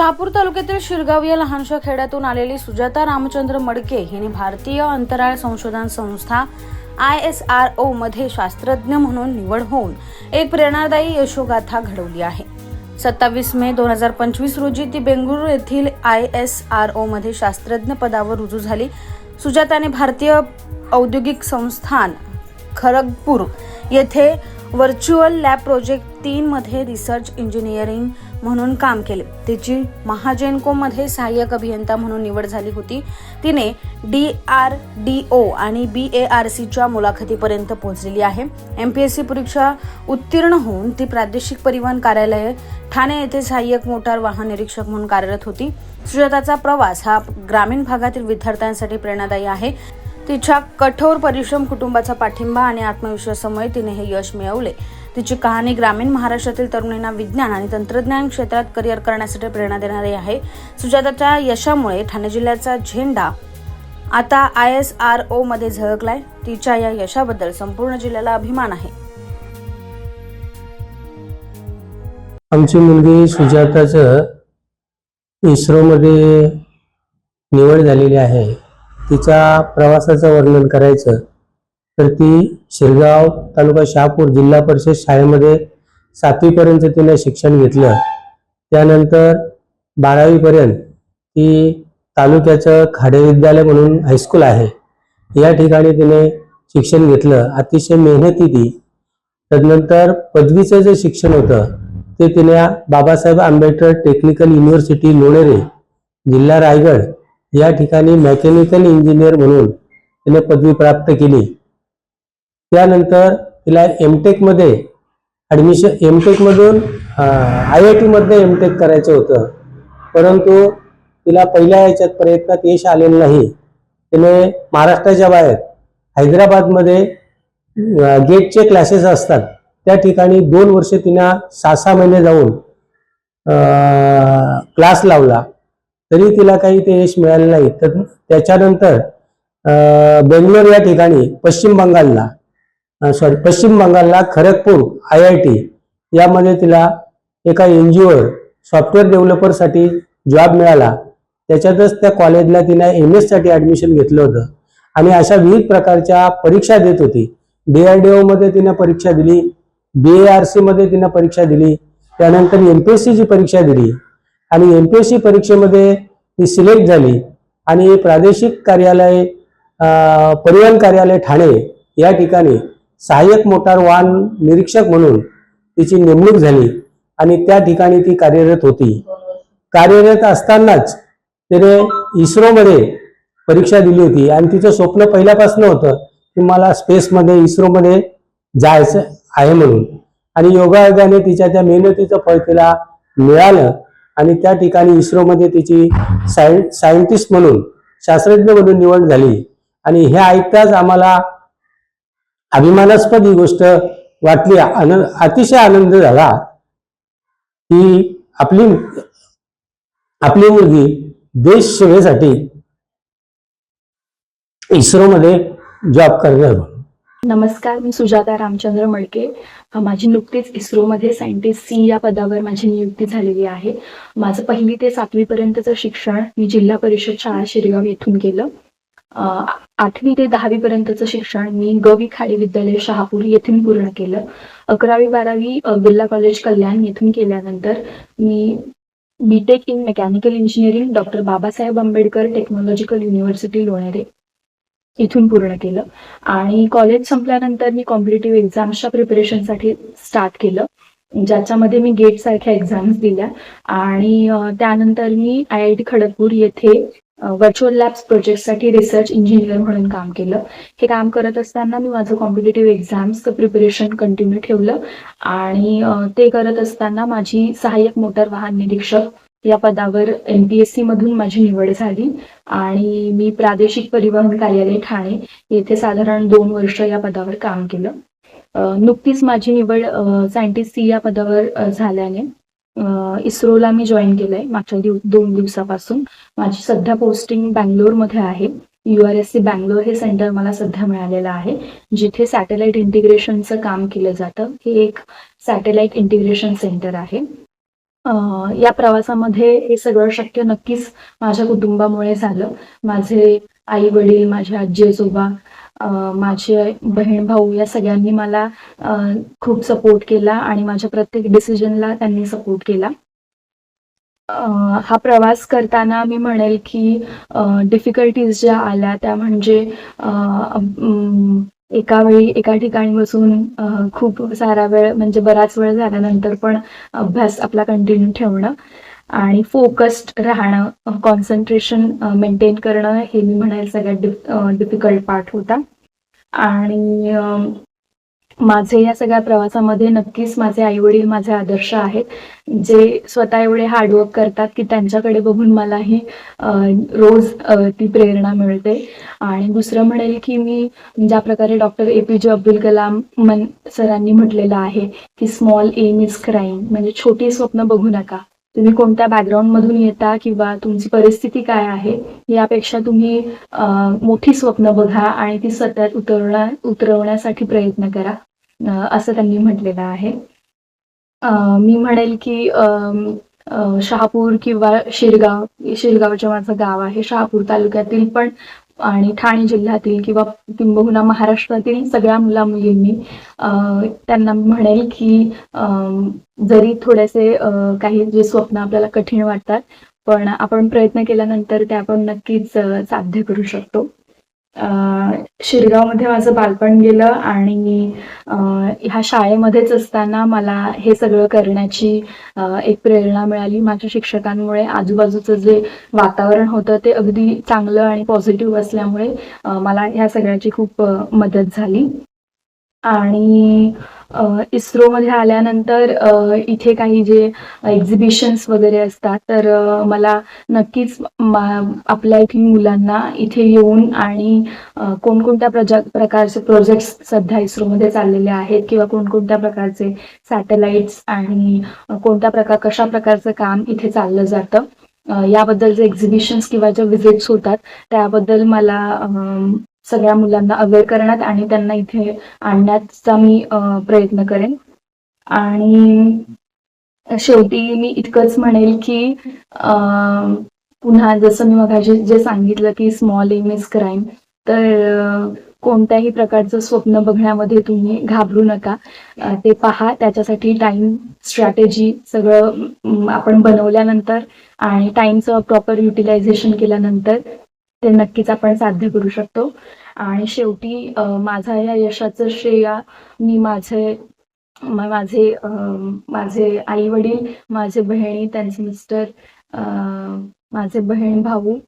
शहापूर तालुक्यातील शिरगाव या लहानशा खेड्यातून आलेली सुजाता रामचंद्र मडके हिने भारतीय अंतराळ संशोधन संस्था आय एस आर ओ मध्ये शास्त्रज्ञ म्हणून निवड होऊन एक प्रेरणादायी यशोगाथा घडवली आहे. सत्तावीस मे दोन हजार पंचवीस रोजी ती बेंगळुरू येथील आय एस आर ओ मध्ये शास्त्रज्ञ पदावर रुजू झाली. सुजाताने भारतीय औद्योगिक संस्थान खरगपूर येथे व्हर्च्युअल लॅब प्रोजेक्ट तीन मध्ये रिसर्च इंजिनिअरिंग म्हणून काम केले. तिची महाजेनकोमध्ये सहाय्यक अभियंता म्हणून निवड झाली होती. तिने डी आर डी ओ आणि बी ए आर सीच्या मुलाखतीपर्यंत पोहोचलेली आहे. एम पी एस सी परीक्षा उत्तीर्ण होऊन ती प्रादेशिक परिवहन कार्यालय ठाणे येथे सहाय्यक मोटार वाहन निरीक्षक म्हणून कार्यरत होती. सुजाताचा प्रवास हा ग्रामीण भागातील विद्यार्थ्यांसाठी प्रेरणादायी आहे. तिच्या कठोर परिश्रम कुटुंबाचा पाठिंबा आणि आत्मविश्वासामुळे तिने हे यश मिळवले. तिची कहाणी ग्रामीण महाराष्ट्रातील तरुणींना विज्ञान आणि तंत्रज्ञान क्षेत्रात करिअर करण्यासाठी प्रेरणा देणारी आहे. सुजाताच्या यशामुळे ठाणे जिल्ह्याचा झेंडा आता आय एस आर ओ मध्ये झळकलाय. तिच्या या यशाबद्दल संपूर्ण जिल्ह्याला अभिमान आहे. आमची मुलगी सुजाताचं इस्रोमध्ये निवड झालेली आहे. तिच्या प्रवासाचं वर्णन करायचं. तर ती शिरगाव तालुका शहापूर जिल्हा परिषद शाळेमध्ये सातवीपर्यंत तिने शिक्षण घेतलं. त्यानंतर बारावीपर्यंत ती तालुक्याचं खाडे विद्यालय म्हणून हायस्कूल आहे. या ठिकाणी तिने शिक्षण घेतलं. अतिशय मेहनती ती. तदनंतर पदवीचं जे शिक्षण होतं ते तिने बाबासाहेब आंबेडकर टेक्निकल युनिव्हर्सिटी लोणेरे जिल्हा रायगड या ठिकाणी मेकॅनिकल इंजिनियर म्हणून तिने पदवी प्राप्त केली. त्यानंतर तिला एमटेकमध्ये ॲडमिशन एमटेकमधून आय आय टीमध्ये एमटेक करायचं होतं. परंतु तिला पहिल्या याच्यात प्रयत्नात यश आलेलं नाही. तिने महाराष्ट्राच्या बाहेर हैदराबादमध्ये गेटचे क्लासेस असतात. त्या ठिकाणी दोन वर्ष तिनं सहा सहा महिने जाऊन क्लास लावला. तरी तिला काही ते यश मिळालं नाही. तर त्याच्यानंतर बेंगलोर या ठिकाणी पश्चिम बंगालला सॉरी पश्चिम बंगालला खरगपूर आय आय टी यामध्ये तिला एका एन जी ओवर सॉफ्टवेअर डेव्हलपरसाठी जॉब मिळाला. त्याच्यातच त्या कॉलेजला तिने एम एससाठी ॲडमिशन घेतलं होतं. आणि अशा विविध प्रकारच्या परीक्षा देत होती. डी आर डी ओमध्ये तिने परीक्षा दिली बी ए आर सीमध्ये तिनं तिने परीक्षा दिली त्यानंतर एम पी एस सीची परीक्षा दिली. आणि एम पी एस सी परीक्षेमध्ये ती सिलेक्ट झाली. आणि प्रादेशिक कार्यालय परिवहन कार्यालय ठाणे या ठिकाणी सहाय्यक मोटार वाहन निरीक्षक म्हणून तिची नेमणूक झाली आणि त्या ठिकाणी ती कार्यरत होती. कार्यरत असतानाच तिने इस्रोमध्ये परीक्षा दिली होती आणि तिचं स्वप्न पहिल्यापासून होतं की मला स्पेसमध्ये इस्रोमध्ये जायचं आहे म्हणून. आणि योगायोगाने तिच्या त्या मेहनतीचं फळ तिला मिळालं आणि त्या ठिकाणी इस्रोमध्ये तिची साय सायंटिस्ट म्हणून शास्त्रज्ञ म्हणून निवड झाली. आणि हे ऐकताच आम्हाला अभिमानास्पद ही गोष्ट वाटली. आनंद अतिशय आनंद झाला की आपली आपली मुलगी देश सेवेसाठी इस्रोमध्ये जॉब करणार नमस्कार मी सुजाता रामचंद्र मडके. माझी नुकतीच इस्रोमध्ये सायंटिस्ट सी या पदावर माझी नियुक्ती झालेली आहे. माझं पहिली ते सातवी पर्यंतचं शिक्षण मी जिल्हा परिषद शाळा शिरगाव येथून केलं. आठवी ते दहावी पर्यंतचं शिक्षण मी गवी खाडी विद्यालय शहापूर येथून पूर्ण केलं. अकरावी बारावी बिर्ला कॉलेज कल्याण येथून केल्यानंतर मी B Tech in mechanical engineering doctor Babasaheb Ambedkar technological university Lonere इथून पूर्ण केलं. आणि कॉलेज संपल्यानंतर मी कॉम्पिटेटिव्ह एक्झाम्सच्या प्रिपरेशनसाठी स्टार्ट केलं. ज्याच्यामध्ये मी गेट सारख्या एक्झाम्स दिल्या. आणि त्यानंतर मी आय आय टी खडगपूर येथे व्हर्च्युअल लॅब्स प्रोजेक्टसाठी रिसर्च इंजिनियर म्हणून काम केलं. हे काम करत असताना मी माझं कॉम्पिटेटिव्ह एक्झाम्सचं प्रिपरेशन कंटिन्यू ठेवलं आणि ते करत असताना माझी सहाय्यक मोटार वाहन निरीक्षक या पदावर एम पी एस सी मधून माझी निवड झाली आणि मी प्रादेशिक परिवहन कार्यालय ठाणे येथे साधारण दोन वर्ष या पदावर काम केलं. नुकतीच माझी निवड सायंटिस्ट सी या पदावर झाल्याने इस्रोला मी जॉईन केलंय मागच्या दिव दोन दिवसापासून. माझी सध्या पोस्टिंग बँगलोरमध्ये आहे. U R S C Bangalore हे सेंटर मला सध्या मिळालेलं आहे जिथे सॅटेलाइट इंटिग्रेशनचं काम केलं जातं. हे एक सॅटेलाइट इंटिग्रेशन सेंटर आहे. या प्रवासामध्ये हे सगळं शक्य नक्कीच माझ्या कुटुंबामुळे झालं. माझे आई वडील माझे आजी आजोबा माझे बहीण भाऊ या सगळ्यांनी मला खूप सपोर्ट केला आणि माझ्या प्रत्येक डिसिजनला त्यांनी सपोर्ट केला. हा प्रवास करताना मी म्हणेल की डिफिकल्टीज ज्या आल्या त्या म्हणजे एका वेळी एका ठिकाणी बसून खूप सारा वेळ म्हणजे बराच वेळ झाल्यानंतर पण अभ्यास आपला कंटिन्यू ठेवणं. आणि फोकस्ड राहणं कॉन्सन्ट्रेशन मेंटेन करणं हे मी म्हणेल सगळ्यात डिफ डिफिकल्ट पार्ट होता. आणि माझे या सगळ्या प्रवासामध्ये नक्कीच माझे आई वडील माझे आदर्श आहेत. जे स्वतः एवढे हार्डवर्क करतात की त्यांच्याकडे बघून मलाही रोज ती प्रेरणा मिळते. आणि दुसरं म्हणेल की मी ज्या प्रकारे डॉक्टर ए पी जे अब्दुल कलाम मन सरांनी म्हटलेलं आहे की स्मॉल एम इज क्राईम. म्हणजे छोटी स्वप्न बघू नका. तुम्ही कोणत्या बॅकग्राऊंड मधून येता किंवा तुमची परिस्थिती काय आहे यापेक्षा तुम्ही मोठी स्वप्न बघा आणि ती सतत उतरवण्या उतरवण्यासाठी प्रयत्न करा असं त्यांनी म्हटलेलं आहे. मी म्हणेल की शहापूर किंवा शिरगाव शिरगावचे माझं गाव आहे. शहापूर तालुक्यातील पण आणि ठाणे जिल्ह्यातील किंवा किंबहुना महाराष्ट्रातील सगळ्या मुला मुलींनी त्यांना म्हणेल की जरी थोडेसे काही जे स्वप्न आपल्याला कठीण वाटतात पण आपण प्रयत्न केल्यानंतर ते आपण नक्कीच साध्य करू शकतो. शिरगावमध्ये माझं बालपण गेलं आणि ह्या शाळेमध्येच असताना मला हे सगळं करण्याची एक प्रेरणा मिळाली. माझ्या शिक्षकांमुळे आजूबाजूचं जे वातावरण होतं ते अगदी चांगलं आणि पॉझिटिव्ह असल्यामुळे मला ह्या सगळ्याची खूप मदत झाली. आणि इस्रोमध्ये आल्यानंतर इथे काही जे एक्झिबिशन्स वगैरे असतात तर मला नक्कीच आपल्या इथील मुलांना इथे येऊन आणि कोणकोणत्या प्रजा प्रकारचे प्रोजेक्ट्स सध्या इस्रोमध्ये चाललेले आहेत किंवा कोणकोणत्या प्रकारचे सॅटेलाइट्स आणि कोणत्या प्रकार कशा प्रकारचं काम इथे चाललं जातं याबद्दल जे एक्झिबिशन्स किंवा ज्या विजिट्स होतात त्याबद्दल मला सगळ्या मुलांना अवेअर करण्यात आणि त्यांना इथे आणण्याचा मी प्रयत्न करेन. आणि शेवटी मी इतकंच म्हणेल की पुन्हा जसं मी मगाशी जे सांगितलं की स्मॉल एम इज क्राईम तर कोणत्याही प्रकारचं स्वप्न बघण्यामध्ये तुम्ही घाबरू नका. ते पहा त्याच्यासाठी टाइम स्ट्रॅटेजी सगळं आपण बनवल्यानंतर आणि टाइमचं प्रॉपर युटिलायझेशन केल्यानंतर ते नक्कीच आपण साध्य करू शकतो. आणि शेवटी माझा या यशाचं श्रेय मी माझे माझे माझे आई वडील माझे बहिणी त्यांचे मिस्टर माझे बहीण भाऊ